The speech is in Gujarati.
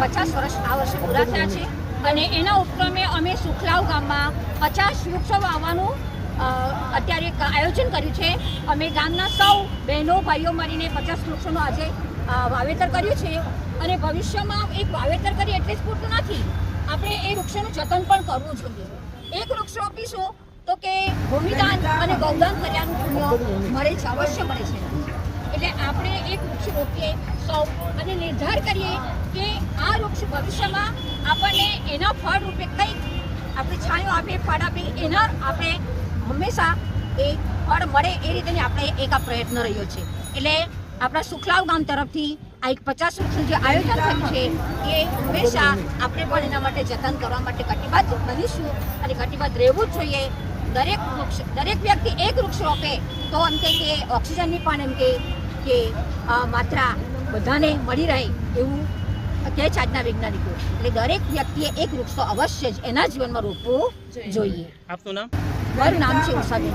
પચાસ વર્ષ આ વર્ષે પૂરા થયા છે. અને એના ઉપક્રમે અમે સુખલાવ ગામમાં પચાસ વૃક્ષો વાવવાનું અત્યારે આયોજન કર્યું છે. અમે ગામના સૌ બહેનો, ભાઈઓ મળીને પચાસ વૃક્ષોનું આજે વાવેતર કર્યું છે. અને ભવિષ્યમાં એક વાવેતર કરીએ એટલે જ પૂરતું નથી. આપણે એ વૃક્ષોનું જતન પણ કરવું જોઈએ. એક વૃક્ષ રોપીશું તો કે ભૂમિદાન અને ગૌદાન કર્યાનું પુણ્ય મળે છે, અવશ્ય મળે છે. એટલે આપણે એક વૃક્ષ રોપીએ, સૌ અને નિર્ધાર કરીએ કે આ વૃક્ષ ભવિષ્યમાં આપણને એના ફળ રૂપે કંઈક આપણે છાંયો આપે, ફળ આપે, એના આપણે હંમેશા એ ફળ મળે એ રીતેની આપણે એક આ પ્રયત્ન રહ્યો છે. એટલે આપણા સુખલાવ ગામ તરફથી આ એક પચાસ વૃક્ષનું જે આયોજન થયું છે, એ હંમેશા આપણે પણ એના માટે જતન કરવા માટે કટિબદ્ધ બનીશું અને કટિબદ્ધ રહેવું જ જોઈએ. દરેક વૃક્ષ, દરેક વ્યક્તિ એક વૃક્ષ રોપે તો એમ કે ઓક્સિજનની પણ એમ કે કે માત્રા બધાને મળી રહે એવું કહે છે આજના વૈજ્ઞાનિકો. એટલે દરેક વ્યક્તિએ એક વૃક્ષ તો અવશ્ય જ એના જીવનમાં રોપવું જોઈએ. આપનું નામ? મારું નામ છે ઉષાબેન